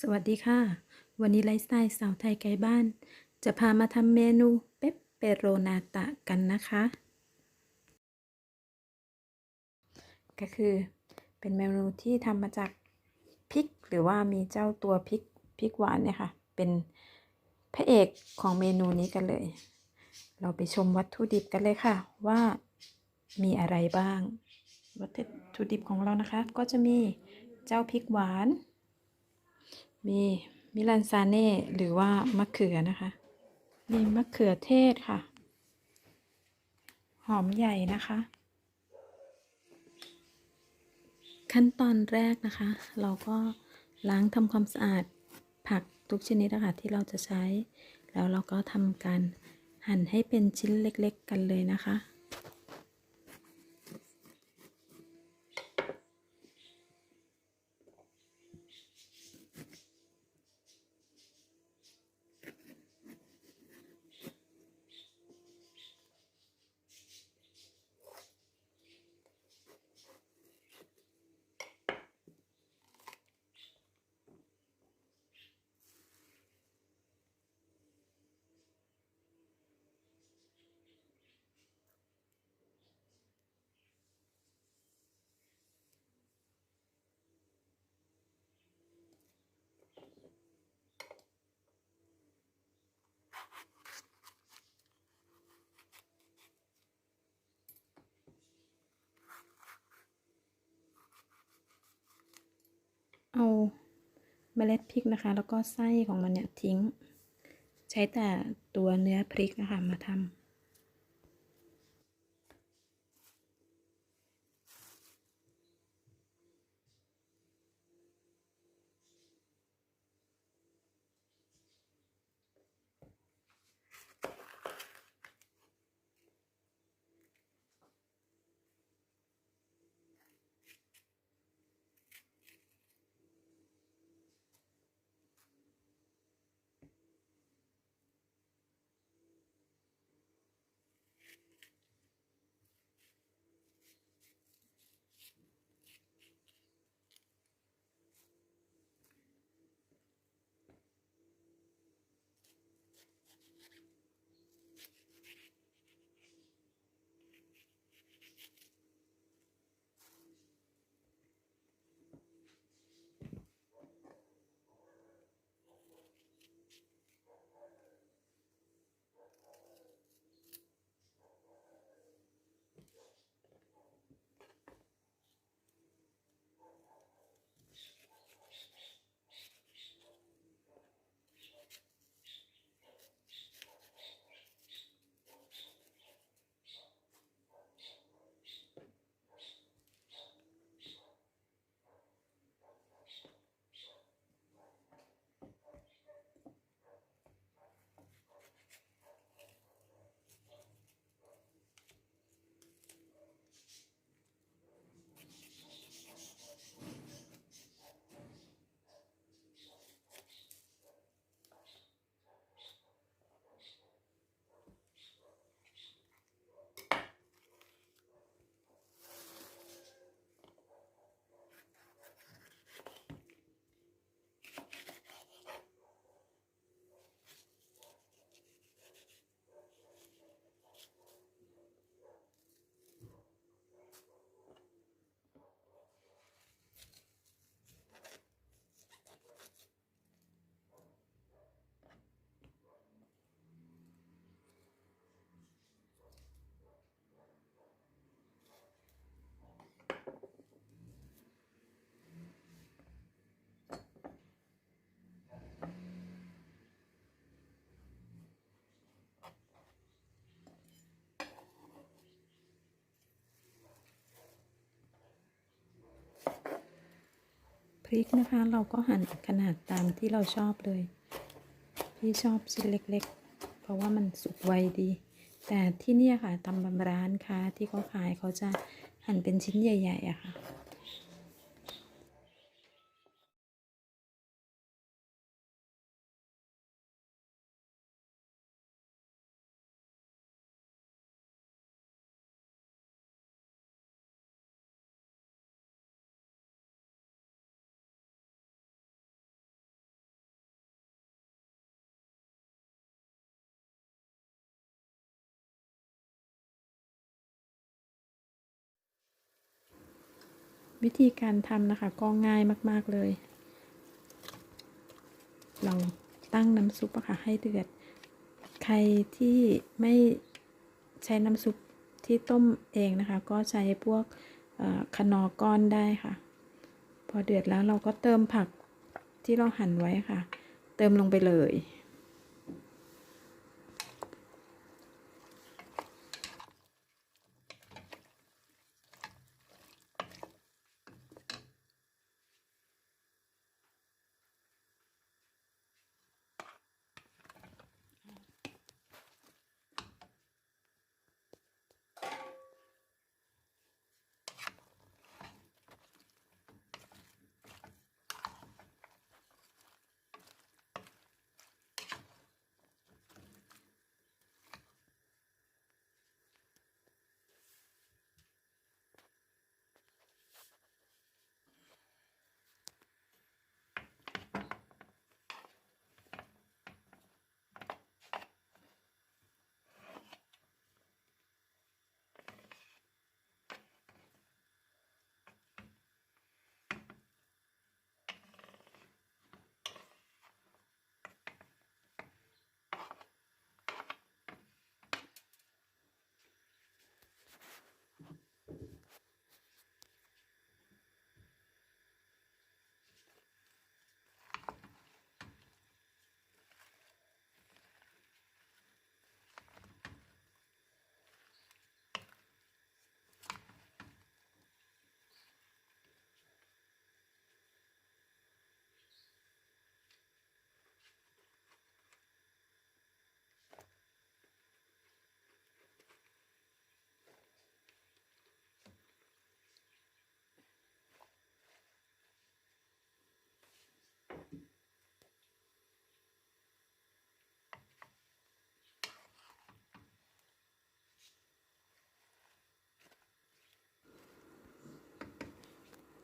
สวัสดีค่ะ วันนี้ไลฟ์สไตล์สาวไทยไกลบ้าน จะพามาทำเมนูเปปเปโรนาตะกันนะคะ ก็คือเป็นเมนูที่ทำมาจากพริก หรือว่ามีเจ้าตัวพริกพริกหวานเนี่ยค่ะ เป็นพระเอกของเมนูนี้กันเลย เราไปชมวัตถุดิบกันเลยค่ะว่ามีอะไรบ้าง วัตถุดิบของเรานะคะ ก็จะมีเจ้าพริกหวาน มีมิลันซาเน่หรือว่ามะเขือนะคะมีมะเขือเทศค่ะ หอมใหญ่นะคะ ขั้นตอนแรกนะคะ เราก็ล้างทำความสะอาดผักทุกชนิดนะคะที่เราจะใช้ แล้วเราก็ทำการหั่นให้เป็นชิ้นเล็กๆกันเลยนะคะ เอาเมล็ดพริกนะคะ แล้วก็ไส้ของมันเนี่ยทิ้ง ใช้แต่ตัวเนื้อพริกนะคะมาทำ พริกนะคะเราก็หั่นขนาดตามที่เราชอบเลย พี่ชอบชิ้นเล็กๆ เพราะว่ามันสุกไวดี แต่ที่นี่ค่ะตำบำร้านค้าที่เขาขายเขาจะหั่นเป็นชิ้นใหญ่ๆอะค่ะ วิธีการทำนะคะก็ง่ายมาก ๆ เลย เราตั้งน้ำซุปอะค่ะให้เดือด ใครที่ไม่ใช้น้ำซุปที่ต้มเองนะคะ ก็ใช้พวกเอ่อคนอก้อนได้ค่ะ พอเดือดแล้วเราก็เติมผักที่เราหั่นไว้ค่ะ เติมลงไปเลย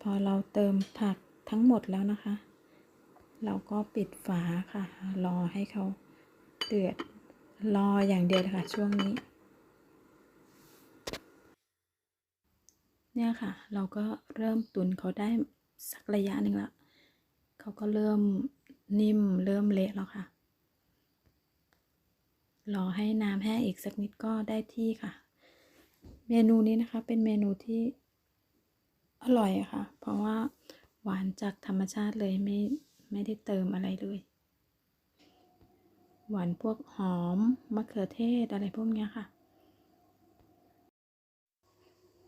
พอเราเติมผักทั้งหมดแล้วนะคะ เราก็ปิดฝาค่ะ รอให้เขาเดือดรออย่างเดียวค่ะช่วงนี้ เนี่ยค่ะ เราก็เริ่มตุนเขาได้สักระยะหนึ่งละเขาก็เริ่มนิ่มเริ่มเละแล้วค่ะ รอให้น้ำแห้งอีกสักนิดก็ได้ที่ค่ะ เมนูนี้นะคะเป็นเมนูที่ ร่อยค่ะ เพราะว่าหวานจากธรรมชาติเลยไม่ไม่ได้เติมอะไรเลย หวานพวกหอมมะเขือเทศอะไรพวกนี้ค่ะ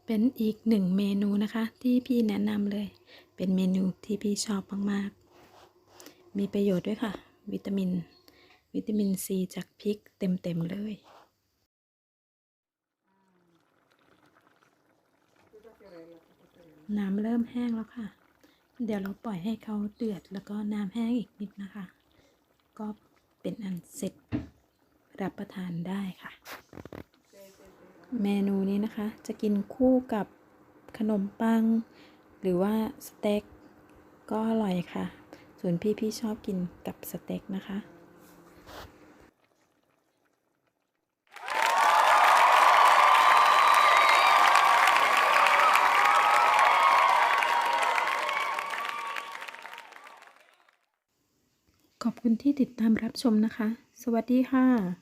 เป็นอีกหนึ่งเมนูนะคะ ที่พี่แนะนำเลย เป็นเมนูที่พี่ชอบมากๆ มีประโยชน์ด้วยค่ะ วิตามิน วิตามินซีจากพริกเต็มๆเลย น้ำเริ่มแห้งแล้วค่ะ เดี๋ยวเราปล่อยให้เขาเดือดแล้วก็น้ำแห้งอีกนิดนะคะ ก็เป็นอันเสร็จรับประทานได้ค่ะ เมนูนี้นะคะ จะกินคู่กับขนมปัง หรือว่าสเต็กก็อร่อยค่ะ ส่วนพี่พี่ๆชอบกินกับสเต็กนะคะ ขอบคุณ ที่ติดตามรับชมนะคะ สวัสดีค่ะ